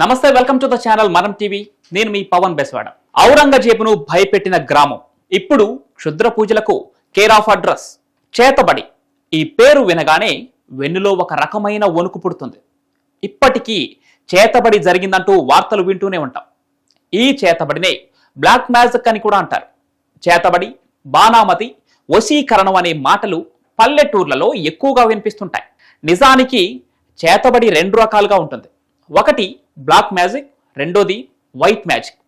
నమస్తే welcome to the channel Manam TV. నేను మీ పవన్ బెస్వాడ. ఔరంగజేబును భయపెట్టిన గ్రామం. ఇప్పుడు క్షుద్ర పూజలకు కేర్ ఆఫ్ అడ్రస్ చేతబడి. ఈ పేరు వినగానే వెన్నులో ఒక రకమైన వణుకు పుడుతుంది. ఇప్పటికీ చేతబడి జరిగిందంటూ వార్తలు వింటూనే ఉంటాం. ఈ చేతబడినే బ్లాక్ మ్యాజిక్ అని కూడా అంటారు. చేతబడి బాణామతి వశీకరణం అనే మాటలు పల్లెటూర్లలో ఎక్కువగా వినిపిస్తుంటాయి. నిజానికి చేతబడి రెండు రకాలుగా ఉంటుంది. ఒకటి బ్లాక్ మ్యాజిక్ రెండోది వైట్ మ్యాజిక్.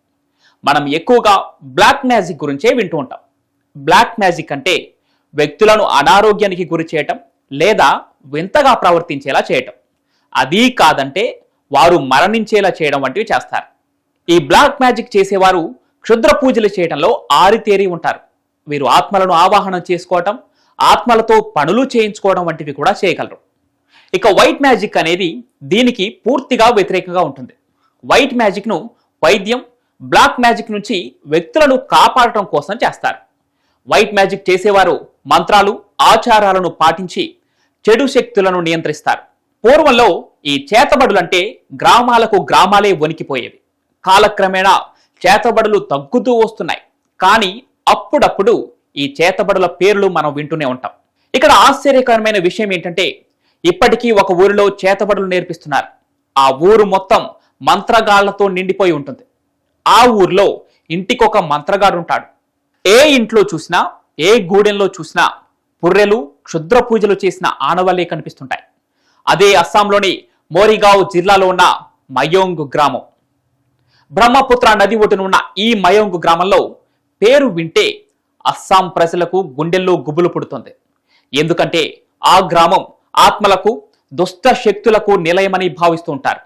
మనం ఎక్కువగా బ్లాక్ మ్యాజిక్ గురించే వింటూ ఉంటాం. బ్లాక్ మ్యాజిక్ అంటే వ్యక్తులను అనారోగ్యానికి గురి చేయటం లేదా వింతగా ప్రవర్తించేలా చేయటం. అదీ కాదంటే వారు మరణించేలా చేయడం వంటివి చేస్తారు. ఈ బ్లాక్ మ్యాజిక్ చేసేవారు క్షుద్ర పూజలు చేయడంలో ఆరితేరి ఉంటారు. వీరు ఆత్మలను ఆవాహనం చేసుకోవటం ఆత్మలతో పనులు చేయించుకోవడం వంటివి కూడా చేయగలరు. ఇక వైట్ మ్యాజిక్ అనేది దీనికి పూర్తిగా వ్యతిరేకంగా ఉంటుంది. వైట్ మ్యాజిక్ను వైద్యం బ్లాక్ మ్యాజిక్ నుంచి వ్యక్తులను కాపాడటం కోసం చేస్తారు. వైట్ మ్యాజిక్ చేసేవారు మంత్రాలు ఆచారాలను పాటించి చెడు శక్తులను నియంత్రిస్తారు. పూర్వంలో ఈ చేతబడులంటే గ్రామాలకు గ్రామాలే వణికిపోయేవి. కాలక్రమేణా చేతబడులు తగ్గుతూ వస్తున్నాయి. కానీ అప్పుడప్పుడు ఈ చేతబడుల పేర్లు మనం వింటూనే ఉంటాం. ఇక్కడ ఆశ్చర్యకరమైన విషయం ఏంటంటే ఇప్పటికీ ఒక ఊరిలో చేతబడులు నేర్పిస్తున్నారు. ఆ ఊరు మొత్తం మంత్రగాళ్ళతో నిండిపోయి ఉంటుంది. ఆ ఊర్లో ఇంటికొక మంత్రగాడు ఉంటాడు ఏ ఇంట్లో చూసినా ఏ గూడెంలో చూసినా పుర్రెలు క్షుద్ర పూజలు చేసిన ఆనవాళ్ళే కనిపిస్తుంటాయి. అదే అస్సాంలోని మోరిగావ్ జిల్లాలో ఉన్న మయోంగ్ గ్రామం. బ్రహ్మపుత్ర నది ఒడ్డున ఉన్న ఈ మయోంగ్ గ్రామంలో పేరు వింటే అస్సాం ప్రజలకు గుండెల్లో గుబులు పుడుతుంది. ఎందుకంటే ఆ గ్రామం ఆత్మలకు దుష్ట శక్తులకు నిలయమని భావిస్తూ ఉంటారు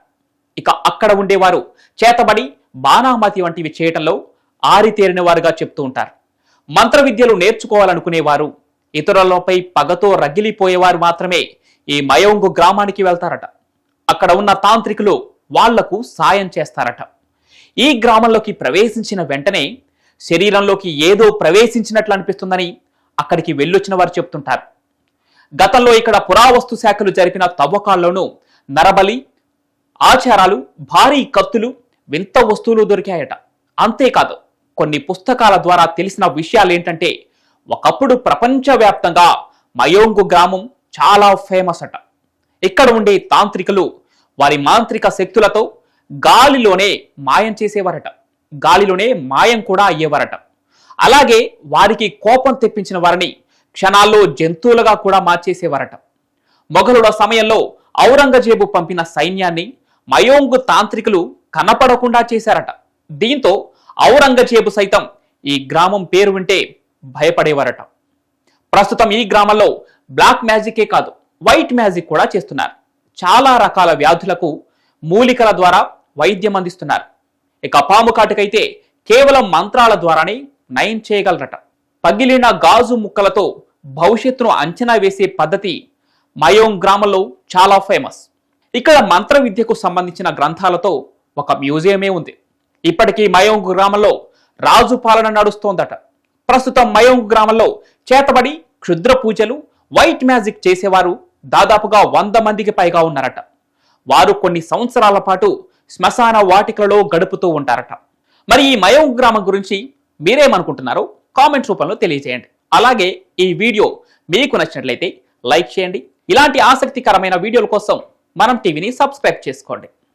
ఇక అక్కడ ఉండేవారు చేతబడి బాణామతి వంటివి చేయటంలో ఆరితేరిన వారుగా చెప్తూ ఉంటారు. మంత్ర విద్యలు నేర్చుకోవాలనుకునేవారు ఇతరులపై పగతో రగిలిపోయేవారు మాత్రమే ఈ మయోంగు గ్రామానికి వెళ్తారట. అక్కడ ఉన్న తాంత్రికులు వాళ్ళకు సాయం చేస్తారట. ఈ గ్రామంలోకి ప్రవేశించిన వెంటనే శరీరంలోకి ఏదో ప్రవేశించినట్లు అనిపిస్తుందని అక్కడికి వెళ్ళొచ్చిన వారు చెప్తుంటారు. గతంలో ఇక్కడ పురావస్తు శాఖలు జరిపిన తవ్వకాల్లోనూ నరబలి ఆచారాలు భారీ కత్తులు వింత వస్తువులు దొరికాయట. అంతేకాదు కొన్ని పుస్తకాల ద్వారా తెలిసిన విషయాలు ఏంటంటే ఒకప్పుడు ప్రపంచవ్యాప్తంగా మయోంగు గ్రామం చాలా ఫేమస్ అట ఇక్కడ ఉండే తాంత్రికులు వారి మాంత్రిక శక్తులతో గాలిలోనే మాయం చేసేవారట. గాలిలోనే మాయం కూడా అయ్యేవారట. అలాగే వారికి కోపం తెప్పించిన వారిని క్షణాల్లో జంతువులుగా కూడా మార్చేసేవారట. మొఘలుల సమయంలో ఔరంగజేబు పంపిన సైన్యాన్ని మయోంగు తాంత్రికులు కనపడకుండా చేశారట. దీంతో ఔరంగజేబు సైతం ఈ గ్రామం పేరు వింటే భయపడేవారట. ప్రస్తుతం ఈ గ్రామంలో బ్లాక్ మ్యాజికే కాదు వైట్ మ్యాజిక్ కూడా చేస్తున్నారు. చాలా రకాల వ్యాధులకు మూలికల ద్వారా వైద్యం అందిస్తున్నారు. ఇక పాము కాటుకైతే కేవలం మంత్రాల ద్వారానే నయం చేయగలరట. పగిలిన గాజు ముక్కలతో భవిష్యత్తును అంచనా వేసే పద్ధతి మయోంగ్ గ్రామంలో చాలా ఫేమస్. ఇక్కడ మంత్ర విద్యకు సంబంధించిన గ్రంథాలతో ఒక మ్యూజియమే ఉంది. ఇప్పటికీ మయోంగ్ గ్రామంలో రాజు పాలన నడుస్తోందట. ప్రస్తుతం మయోంగ్ గ్రామంలో చేతబడి క్షుద్ర పూజలు వైట్ మ్యాజిక్ చేసేవారు దాదాపుగా వంద మందికి పైగా ఉన్నారట. వారు కొన్ని సంవత్సరాల పాటు శ్మశాన వాటికలలో గడుపుతూ ఉంటారట. మరి ఈ మయోంగ్ గ్రామం గురించి మీరేమనుకుంటున్నారు? కామెంట్ రూపంలో తెలియజేయండి. అలాగే ఈ వీడియో మీకు నచ్చినట్లయితే లైక్ చేయండి. ఇలాంటి ఆసక్తికరమైన వీడియోల కోసం మనం టీవీని సబ్స్క్రైబ్ చేసుకోండి.